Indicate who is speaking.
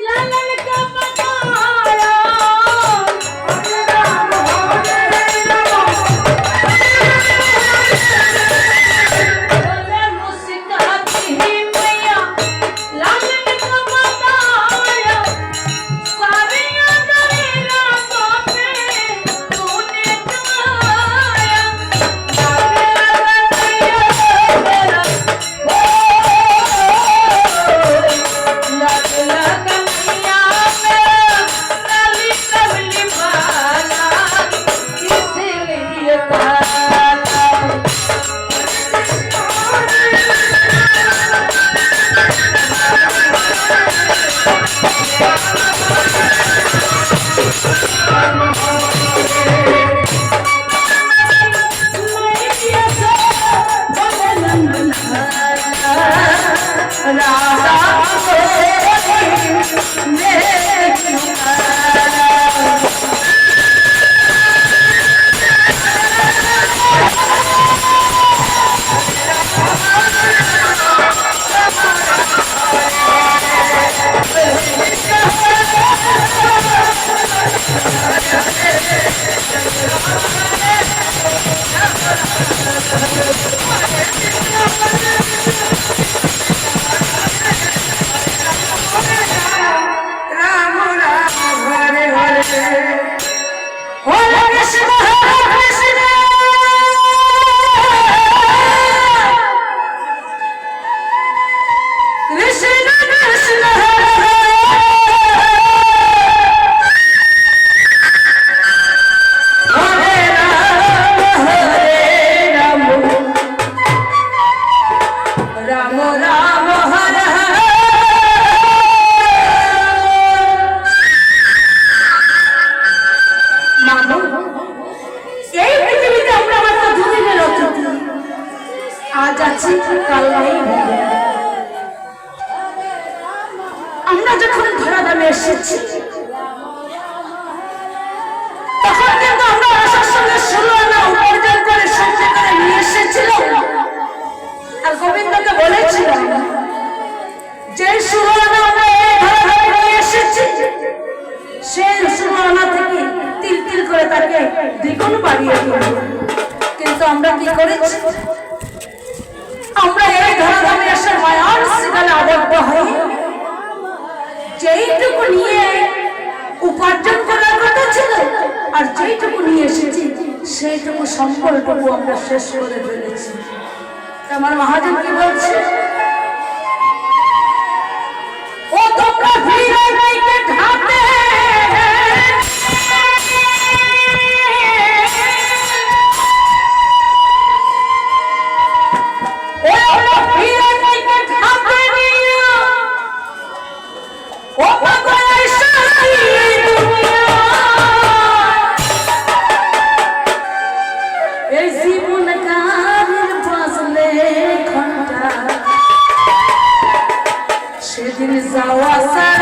Speaker 1: La, la, la, la. আমরা যখন ধরা দামে এসেছি, তখন কিন্তু আমরা আসার সঙ্গে ষোলো আনা উপার্জন করে সঞ্চয় করে নিয়ে এসেছিলাম। আর গোবিন্দকে বলেছিলাম, যে ষোলো আমরা এই ধরা নিয়ে এসেছি সেই সুরানা থেকে তিল তিল করে তাকে দ্বিগুণ বাড়িয়ে দিল। কিন্তু আমরা কি করেছি? সেইটুকু সম্পর্কটুকু আমরা শেষ করে ফেলেছি। আমার মহাজন কি বলছে? ও তোমরা ভিড়ে Divisão a